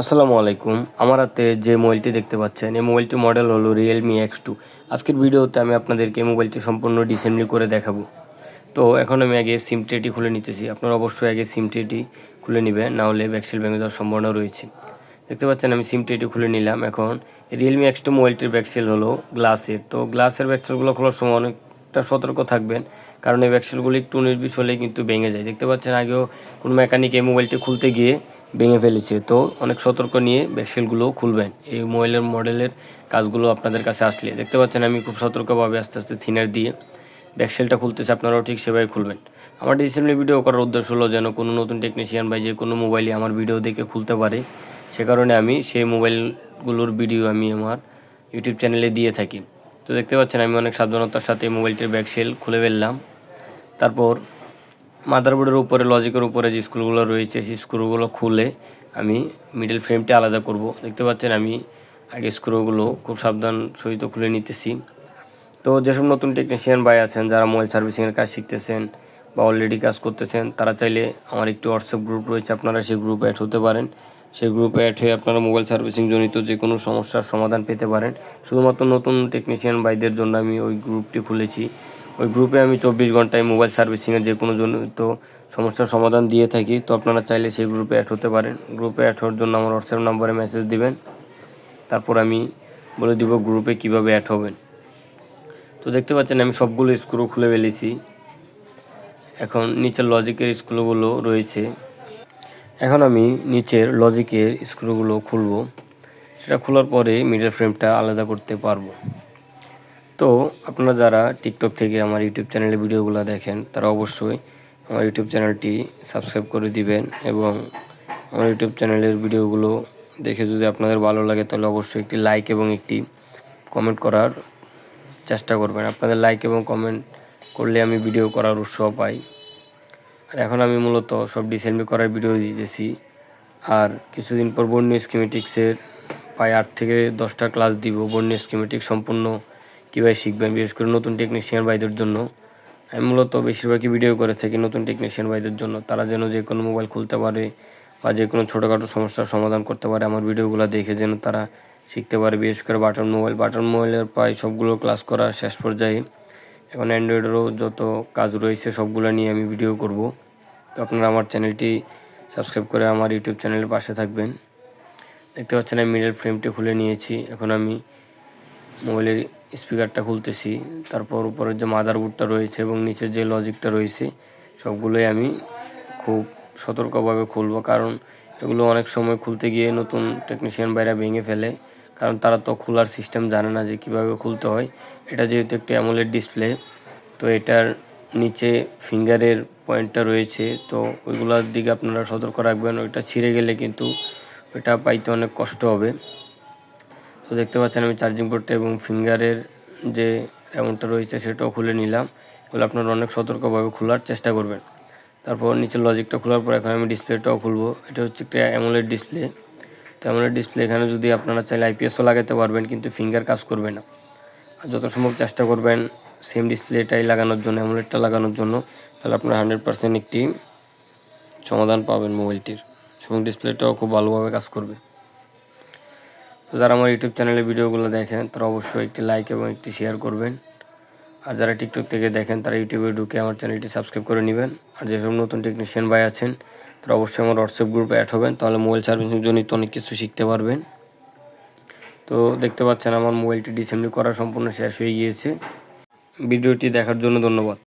আসসালামু আলাইকুম। আমার হাতে যে মোবাইলটি দেখতে পাচ্ছেন, এই মোবাইলটি মডেল হলো রিয়েলমি এক্স টু আজকের ভিডিওতে আমি আপনাদেরকে এই মোবাইলটি সম্পূর্ণ ডিসেম্বলি করে দেখাবো। তো এখন আমি আগে সিম ট্রেটি খুলে নিতেছি। আপনারা অবশ্যই আগে সিম ট্রেটি খুলে নেবেন, না হলে ব্যাকসেল ভেঙে যাওয়ার সম্ভাবনা রয়েছে। দেখতে পাচ্ছেন, আমি সিম ট্রেটি খুলে নিলাম। এখন রিয়েলমি এক্স টু মোবাইলটির ব্যাকসেল হলো গ্লাসের তো গ্লাসের ব্যাকসেলগুলো খোলার সময় অনেকটা সতর্ক থাকবেন, কারণ এই ব্যাকসেলগুলো একটু উনিশ বিশ হলেই কিন্তু ভেঙে যায়। দেখতে পাচ্ছেন, আগেও কোনো মেকানিক এই মোবাইলটি খুলতে গিয়ে ভেঙে ফেলেছে। তো অনেক সতর্ক নিয়ে ব্যাকসেলগুলো খুলবেন। এই মোবাইলের মডেলের কাজগুলো আপনাদের কাছে আসলে। দেখতে পাচ্ছেন আমি খুব সতর্কভাবে আস্তে আস্তে থিনার দিয়ে ব্যাকসেলটা খুলতেছে, আপনারাও ঠিক সেভাবে খুলবেন। আমার ডিসেম্বলি ভিডিও করার উদ্দেশ্য হলো যেন কোনো নতুন টেকনিশিয়ান বা যে কোনো মোবাইলে আমার ভিডিও দেখে খুলতে পারে। সে কারণে আমি সেই মোবাইলগুলোর ভিডিও আমি আমার ইউটিউব চ্যানেলে দিয়ে থাকি। তো দেখতে পাচ্ছেন আমি অনেক সাবধানতার সাথে মোবাইলটির ব্যাকসেল খুলে ফেললাম। তারপর মাদারবোর্ডের উপরে লজিকের উপরে যে স্ক্রুগুলো রয়েছে, সেই স্ক্রুগুলো খুলে আমি মিডল ফ্রেমটি আলাদা করব। দেখতে পাচ্ছেন আমি আগে স্ক্রুগুলো খুব সাবধান সহিত খুলে নিতেছি। তো যেসব নতুন টেকনিশিয়ান ভাই আছেন, যারা মোবাইল সার্ভিসিংয়ের কাজ শিখতেছেন বা অলরেডি কাজ করতেছেন, তারা চাইলে আমার একটি হোয়াটসঅ্যাপ গ্রুপ রয়েছে, আপনারা সেই গ্রুপে অ্যাড হতে পারেন। সেই গ্রুপে অ্যাড হয়ে আপনারা মোবাইল সার্ভিসিং জনিত যে কোনো সমস্যার সমাধান পেতে পারেন। শুধুমাত্র নতুন টেকনিশিয়ান ভাইদের জন্য আমি ওই গ্রুপটি খুলেছি। ওই গ্রুপে আমি চব্বিশ ঘন্টায় মোবাইল সার্ভিসিংয়ের যে কোনো জনিত সমস্যার সমাধান দিয়ে থাকি। তো আপনারা চাইলে সেই গ্রুপে অ্যাড হতে পারেন। গ্রুপে অ্যাড হওয়ার জন্য আমার হোয়াটসঅ্যাপ নাম্বারে মেসেজ দিবেন। তারপর আমি বলে দিব গ্রুপে কীভাবে অ্যাড হবেন। তো দেখতে পাচ্ছেন আমি সবগুলো স্ক্রু খুলে ফেলেছি। এখন নিচের লজিকের স্ক্রুগুলো রয়েছে। এখন আমি নিচের লজিকের স্ক্রুগুলো খুলব। সেটা খোলার পরে মিডল ফ্রেমটা আলাদা করতে পারব। তো আপনারা যারা টিকটক থেকে আমার ইউটিউব চ্যানেলে ভিডিওগুলো দেখেন, তারা অবশ্যই আমার ইউটিউব চ্যানেলটি সাবস্ক্রাইব করে দিবেন এবং আমার ইউটিউব চ্যানেলের ভিডিওগুলো দেখে যদি আপনাদের ভালো লাগে, তাহলে অবশ্যই একটি লাইক এবং একটি কমেন্ট করার চেষ্টা করবেন। আপনাদের লাইক এবং কমেন্ট করলে আমি ভিডিও করার উৎসাহ পাই। আর এখন আমি মূলত সব ডিসেম্বলি করার ভিডিও দিতেছি। আর কিছুদিন পর বর্ণীয় স্কিমেটিক্সের প্রায় আট থেকে দশটা ক্লাস দিব। বন্য স্কিমেটিক সম্পূর্ণ কীভাবে শিখবেন? বিশেষ করে নতুন টেকনিশিয়ান ভাইদের জন্য। আমি মূলত বেশিরভাগই ভিডিও করে থাকি নতুন টেকনিশিয়ান ভাইদের জন্য। তারা যেন যে কোনো মোবাইল খুলতে পারে বা যে কোনো ছোটোখাটো সমস্যার সমাধান করতে পারে, আমার ভিডিওগুলো দেখে যেন তারা শিখতে পারে। বিশেষ করে বাটন মোবাইল বাটন মোবাইলের প্রায় সবগুলো ক্লাস করা শেষ পর্যায়ে। এখন অ্যান্ড্রয়েডেরও যত কাজ রয়েছে, সবগুলো নিয়ে আমি ভিডিও করব। তো আপনারা আমার চ্যানেলটি সাবস্ক্রাইব করে আমার ইউটিউব চ্যানেলের পাশে থাকবেন। দেখতে পাচ্ছেন আমি মিডল ফ্রেমটি খুলে নিয়েছি। এখন আমি মোবাইলের স্পিকারটা খুলতেছি, তারপর উপরের যে মাদারবোর্ডটা রয়েছে এবং নিচের যে লজিকটা রয়েছে, সবগুলোই আমি খুব সতর্কভাবে খুলবো। কারণ এগুলো অনেক সময় খুলতে গিয়ে নতুন টেকনিশিয়ান বাইরে ভেঙে ফেলে, কারণ তারা তো খোলার সিস্টেম জানে না যে কীভাবে খুলতে হয়। এটা যেহেতু একটি অ্যামোলেড ডিসপ্লে তো এটার নিচে ফিঙ্গারের পয়েন্টটা রয়েছে, তো ওইগুলোর দিকে আপনারা সতর্ক রাখবেন। ওইটা ছিঁড়ে গেলে কিন্তু ওইটা পাইতে অনেক কষ্ট হবে। তো দেখতে পাচ্ছেন আমি চার্জিং পোর্টটা এবং ফিঙ্গারের যে অ্যামাউন্টটা রয়েছে সেটাও খুলে নিলাম। এগুলো আপনারা অনেক সতর্কভাবে খোলার চেষ্টা করবেন। তারপর নিচের লজিকটা খোলার পর এখন আমি ডিসপ্লেটাও খুলবো। এটা হচ্ছে একটা অ্যামোলেড ডিসপ্লে তো অ্যামোলেড ডিসপ্লে এখানে যদি আপনারা চাইলে আইপিএসও লাগাতে পারবেন, কিন্তু ফিঙ্গার কাজ করবে না। আর যত সম্ভব চেষ্টা করবেন সেম ডিসপ্লেটাই লাগানোর জন্য অ্যামোলেডটা লাগানোর জন্য। তাহলে আপনারা হান্ড্রেড পার্সেন্ট একটি সমাধান পাবেন মোবাইলটির এবং ডিসপ্লেটাও খুব ভালোভাবে কাজ করবে। তো যারা আমার ইউটিউব চ্যানেলে ভিডিওগুলো দেখেন, তারা অবশ্যই একটি লাইক এবং একটি শেয়ার করবেন। আর যারা টিকটক থেকে দেখেন, তারা ইউটিউবে ঢুকে আমার চ্যানেলটি সাবস্ক্রাইব করে নেবেন। আর যেসব নতুন টেকনিশিয়ান ভাই আছেন, তারা অবশ্যই আমার হোয়াটসঅ্যাপ গ্রুপে অ্যাড হবেন, তাহলে মোবাইল সার্ভিসের সার্ভিসিং জনিত অনেক কিছু শিখতে পারবেন। তো দেখতে পাচ্ছেন, আমার মোবাইলটি ডিসেম্বলি করা সম্পূর্ণ শেষ হয়ে গিয়েছে। ভিডিওটি দেখার জন্য ধন্যবাদ।